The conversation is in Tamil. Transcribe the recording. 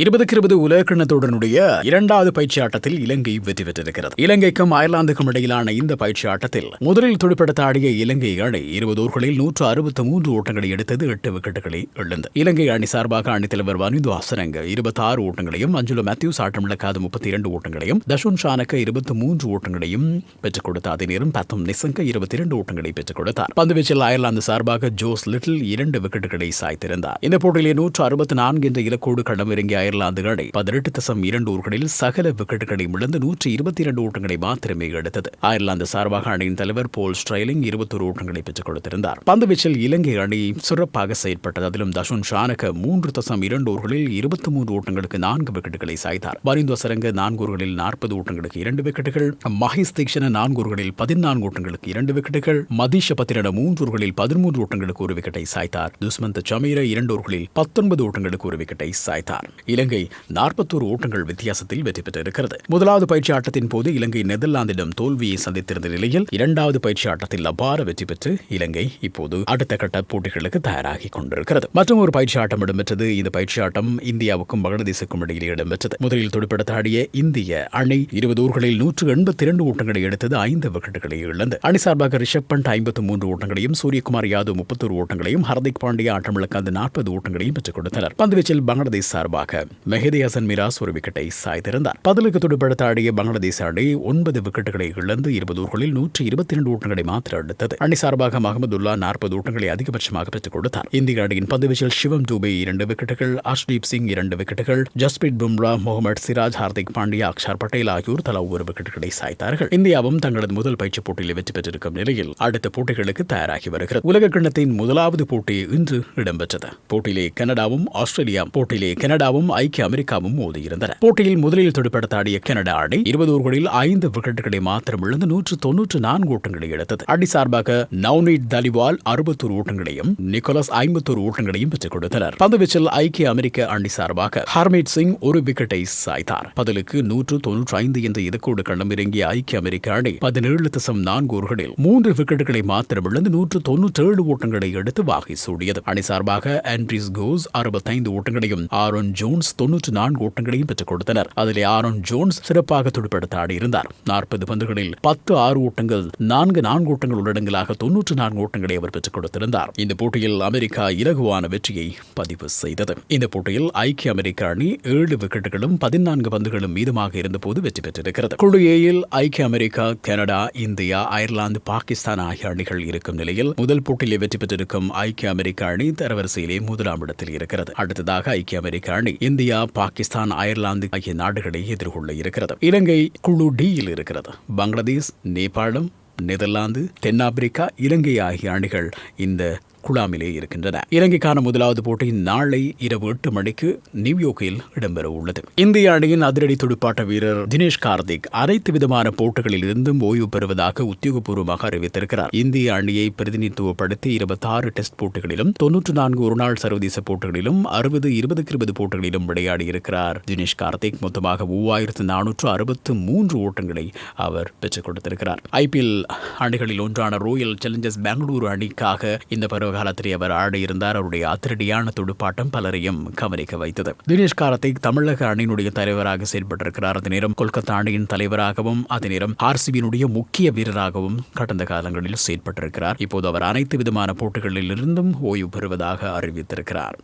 இருபதுக்கு இருபது உலகக்கிண்ணத்தொடருடைய இரண்டாவது பயிற்சி ஆட்டத்தில் இலங்கை வெற்றி பெற்றிருக்கிறது. இலங்கைக்கும் அயர்லாந்துக்கும் இடையிலான இந்த பயிற்சி ஆட்டத்தில் முதலில் துடுப்படுத்த ஆடிய இலங்கை அணி இருபது ஓவர்களில் நூற்று அறுபத்தி மூன்று ஓட்டங்களை எடுத்தது எட்டு விக்கெட்டுகளை இழந்தது. இலங்கை அணி சார்பாக அணித்தலைவர் வனிந்து அசரங்க இருபத்தி ஆறு ஓட்டங்களையும் அஞ்சுல மேத்யூஸ் ஆட்டமிழக்காத முப்பத்தி இரண்டு ஓட்டங்களையும் தஷுன் ஷானக்க இருபத்தி மூன்று ஓட்டங்களையும் பெற்றுக் கொடுத்த அதே நேரம் பத்தம் நிசங்க இருபத்தி இரண்டு ஓட்டங்களை பெற்றுக் கொடுத்தார். பந்துவீச்சில் அயர்லாந்து சார்பாக ஜோஸ் லிட்டில் இரண்டு விக்கெட்டுகளை சாய்த்திருந்தார். இந்த போட்டியிலே நூற்று அறுபத்தி நான்கு என்ற இலக்கோடு களமிறங்கிய அயர்லாந்து அணி பதினெட்டு தசம் இரண்டு ஓவர்களில் சகல விக்கெட்டுகளை இழந்து நூற்றி இருபத்தி இரண்டு ஓட்டங்களை மாத்திரமே எடுத்தது. அயர்லாந்து சார்பாக அணியின் தலைவர் போல் ஸ்ட்ரைலிங் இருபத்தொரு ஓட்டங்களை பெற்றுக் கொடுத்திருந்தார். பந்துவீச்சில் இலங்கை அணி சிறப்பாக செயற்பட்டது. அதிலும் தஷுன் ஷானக மூன்று தசம் இரண்டு ஓவர்களில் இருபத்தி மூன்று ஓட்டங்களுக்கு நான்கு விக்கெட்டுகளை சாய்த்தார். பரிந்து சரங்க நான்கு ஓவர்களில் நாற்பது ஓட்டங்களுக்கு இரண்டு விக்கெட்டுகள். மகேஷ் தீக்ஷண நான்கு ஓவர்களில் பதினான்கு ஓட்டங்களுக்கு இரண்டு விக்கெட்டுகள். மதீஷ பத்திரன மூன்று ஓவர்களில் பதிமூன்று ஓட்டங்களுக்கு ஒரு விக்கெட்டை சாய்த்தார். துஸ்மந்த் சமீர இரண்டு ஓவர்களில் பத்தொன்பது ஓட்டங்களுக்கு ஒரு விக்கெட்டை சாய்த்தார். இலங்கை நாற்பத்தோரு ஓட்டங்கள் வித்தியாசத்தில் வெற்றி பெற்றிருக்கிறது. முதலாவது பயிற்சி ஆட்டத்தின் போது இலங்கை நெதர்லாந்திடம் தோல்வியை சந்தித்திருந்த நிலையில் இரண்டாவது பயிற்சி ஆட்டத்தில் அபார வெற்றி பெற்று இலங்கை இப்போது அடுத்த கட்ட போட்டிகளுக்கு தயாராகி கொண்டிருக்கிறது. மற்றும் ஒரு பயிற்சி ஆட்டம் இடம்பெற்றது. இந்த பயிற்சி ஆட்டம் இந்தியாவுக்கும் பங்களாதேசுக்கும் இடையில் இடம்பெற்றது. முதலில் துடுப்படுத்த ஆடிய இந்திய அணி இருபது ஓவர்களில் நூற்று எண்பத்தி இரண்டு ஓட்டங்களை எடுத்தது ஐந்து விக்கெட்டுகளை இழந்து அணி சார்பாக ரிஷப் பண்ட் ஐம்பத்து மூன்று ஓட்டங்களையும் சூரியகுமார் யாதவ் முப்பத்தொரு ஓட்டங்களையும் ஹர்திக் பாண்டியா ஆட்டமிழக்காத நாற்பது ஓட்டங்களையும் பெற்றுக் கொடுத்தனர். பந்துவீச்சில் பங்களாதேஷ் சார்பாக மெஹதி ஹசன் மிராஸ் ஒரு விக்கெட்டை சாய்த்திருந்தார். பதிலுக்கு துடுப்படுத்த ஆடிய பங்களாதேஷ் அணி ஒன்பது விக்கெட்டுகளை இழந்து இருபது ஓவர்களில் நூற்றி இருபத்தி இரண்டு ஓட்டங்களை மாத்திர எடுத்தது. அணி சார்பாக மஹமதுல்லா நாற்பது ஓட்டங்களை அதிகபட்சமாக பெற்றுக் கொடுத்தார். இந்திய அணியின் பந்துவீச்சில் சிவம் தூபே இரண்டு விக்கெட்டுகள் அஷ்தீப் சிங் இரண்டு விக்கெட்டுகள் ஜஸ்பிரீத் பும்ரா முகமது சிராஜ் ஹார்திக் பாண்டியா அக்ஷர் பட்டேல் ஆகியோர் தலா ஒரு விக்கெட்டுகளை சாய்த்தார்கள். இந்தியாவும் தங்களது முதல் பயிற்சி போட்டியில் வெற்றி பெற்றிருக்கும் நிலையில் அடுத்த போட்டிகளுக்கு தயாராகி வருகிறது. உலக கிண்ணத்தின் முதலாவது போட்டி இன்று இடம்பெற்றது. போட்டியிலே கனடாவும் ஆஸ்திரேலியா போட்டியிலே கனடாவும் ஐக்கிய அமெரிக்காவும் மோதியிருந்தன. போட்டியில் முதலில் துடுப்படுத்த ஆடிய கனடா அணி இருபது ஓவர்களில் ஐந்து விக்கெட்டுகளை மாத்திரம் இழந்து நூற்று தொன்னூற்று நான்கு ஓட்டங்களை எடுத்தது. அடி சார்பாக நவ்னீட் தலிவால் அறுபத்தோரு ஓட்டங்களையும் நிக்கோலஸ் ஐம்பத்தோரு ஓட்டங்களையும் பெற்றுக் கொடுத்தனர். பந்துவீச்சில் ஐக்கிய அமெரிக்க அணி சார்பாக ஹர்மீத் சிங் ஒரு விக்கெட்டை சாய்த்தார். பதிலுக்கு நூற்று தொன்னூற்றி ஐந்து என்ற இதக்கோடு களமிறங்கிய ஐக்கிய அமெரிக்க அணி பதினேழு தசம் நான்கு ஓவர்களில் மூன்று விக்கெட்டுகளை மாத்திரம் இழந்து நூற்று தொன்னூற்றி ஏழு ஓட்டங்களை எடுத்து வாகை சூடியது. அணி சார்பாக ஆண்ட்ரிஸ் கோஸ் அறுபத்தைந்து ஓட்டங்களையும் ஆரோன் ஜோன் ஜோன்ஸ் தொன்னூற்று நான்கு ஓட்டங்களையும் பெற்றுக் கொடுத்தனர். அதிலே ஆரோன் ஜோன்ஸ் சிறப்பாக துடுப்படுத்த ஆடியிருந்தார் நாற்பது பந்துகளில் பத்து ஆறு ஓட்டங்கள் நான்கு நான்கு ஓட்டங்கள் உள்ளடங்கலாக தொன்னூற்று நான்கு ஓட்டங்களை அவர் பெற்றுக் கொடுத்திருந்தார். இந்த போட்டியில் அமெரிக்கா இலகுவான வெற்றியை பதிவு செய்தது. இந்த போட்டியில் ஐக்கிய அமெரிக்க அணி ஏழு விக்கெட்டுகளும் பதினான்கு பந்துகளும் மீதமாக இருந்தபோது வெற்றி பெற்றிருக்கிறது. குழு ஏயில் ஐக்கிய America Canada India Ireland Pakistan ஆகிய அணிகள் இருக்கும் நிலையில் முதல் போட்டியிலே வெற்றி பெற்றிருக்கும் ஐக்கிய அமெரிக்க அணி தரவரிசையிலே முதலாம் இடத்தில் இருக்கிறது. அடுத்ததாக ஐக்கிய அமெரிக்க அணி இந்தியா பாகிஸ்தான் அயர்லாந்து ஆகிய நாடுகளை எதிர்கொள்ள இருக்கிறது. இலங்கை குழு டியில் இருக்கிறது. பங்களாதேஷ் நேபாளம் நெதர்லாந்து தென்னாப்பிரிக்கா இலங்கை ஆகிய அணிகள் இந்த குழாமிலே இருக்கின்றன. இலங்கைக்கான முதலாவது போட்டி நாளை இரவு எட்டு மணிக்கு நியூயோர்க்கில் இடம்பெற உள்ளது. இந்திய அணியின் அதிரடி துடுப்பாட்ட வீரர் தினேஷ் கார்த்திக் அனைத்து விதமான போட்டிகளில் இருந்தும் ஓய்வு பெறுவதாக உத்தியோகபூர்வமாக அறிவித்திருக்கிறார். இந்திய அணியை பிரதிநிதித்துவப்படுத்தி இருபத்தாறு டெஸ்ட் போட்டிகளிலும் தொன்னூற்று நான்கு ஒருநாள் சர்வதேச போட்டிகளிலும் அறுபது இருபதுக்கு இருபது போட்டிகளிலும் விளையாடியிருக்கிறார். தினேஷ் கார்த்திக் மொத்தமாக மூவாயிரத்து நானூற்று அறுபத்து மூன்று ஓட்டங்களை அவர் பெற்றுக் கொடுத்திருக்கிறார். ஐபிஎல் அணிகளில் ஒன்றான ரோயல் சேலஞ்சர்ஸ் பெங்களூரு அணிக்காக இந்த பருவ காலத்திலே அவர் ஆடியிருந்தார். அவருடைய அதிரடியான துடுப்பாட்டம் பலரையும் கவனிக்க வைத்தது. தினேஷ் கார்த்திக் தமிழக அணியினுடைய தலைவராக செயல்பட்டிருக்கிறார். அதே நேரம் கொல்கத்தா அணியின் தலைவராகவும் அதே நேரம் ஆர்சிபியினுடைய முக்கிய வீரராகவும் கடந்த காலங்களில் செயல்பட்டிருக்கிறார். இப்போது அவர் அனைத்து விதமான போட்டிகளில் இருந்தும் ஓய்வு பெறுவதாக அறிவித்திருக்கிறார்.